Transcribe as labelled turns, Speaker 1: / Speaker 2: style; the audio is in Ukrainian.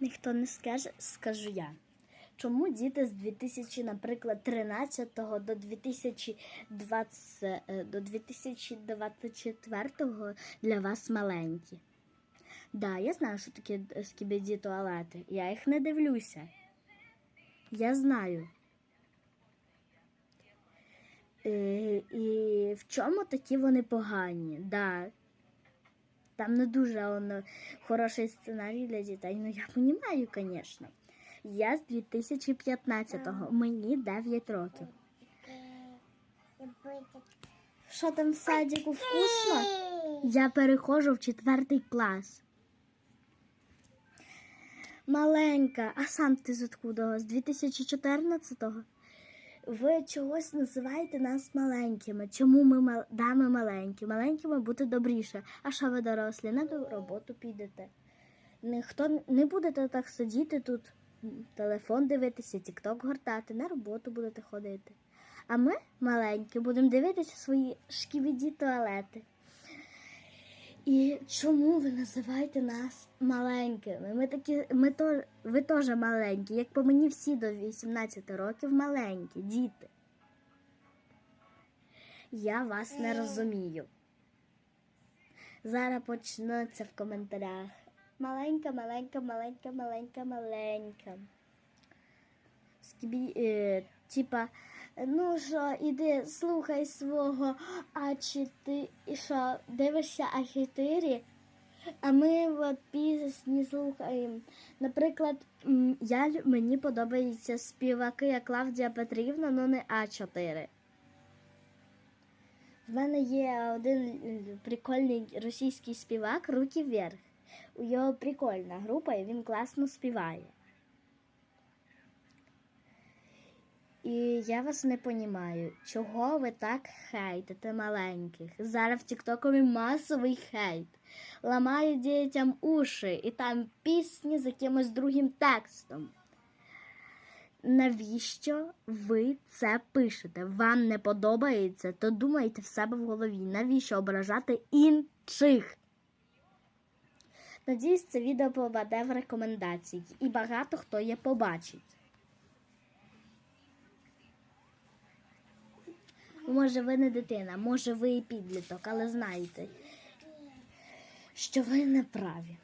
Speaker 1: ніхто не скаже, скажу я. Чому діти з 2000, наприклад, 13 до 2020, е, до 2024 для вас маленькі? Да, я знаю, що таке скібіді туалети. Я їх не дивлюся. Я знаю. Е, і в чому такі вони погані? Да. Там не дуже воно, хороший сценарій для дітей. Ну я розумію, звісно. Я з 2015-го, мені 9 років. Що там в садіку вкусно? Я переходжу в четвертий клас. Маленька, а сам ти з откуда? З 2014-го? Ви чогось називаєте нас маленькими. Чому ми мал... да, ми маленькі? Маленькими бути добріше. А що ви дорослі? На роботу підете. Ніхто не будете так сидіти тут, телефон дивитися, тікток гортати, на роботу будете ходити. А ми, маленькі, будемо дивитися свої шківіді туалети. І чому ви називаєте нас маленькими? Ми такі, ми то, ви теж маленькі, як по мені всі до 18 років маленькі, діти. Я вас не розумію. Зараз почнуться в коментарях. Маленька, маленька, маленька, маленька, маленька. Скібі, е, типа, ну що, іди, слухай свого А4, що, дивишся А4, а ми от пісні слухаємо. Наприклад, я, мені подобаються співаки як Клавдія Петрівна, але не А4. В мене є один е, прикольний російський співак Руки вверх. У його прикольна група, і він класно співає. І я вас не понімаю, чого ви так хейтите маленьких. Зараз в Тіктокові масовий хейт. Ламають дітям уші, і там пісні з якимось другим текстом. Навіщо ви це пишете? Вам не подобається, то думайте в себе в голові. Навіщо ображати інших? Надіюсь, це відео попаде в рекомендації, і багато хто є побачить. Може, ви не дитина, може, ви і підліток, але знайте, що ви не праві.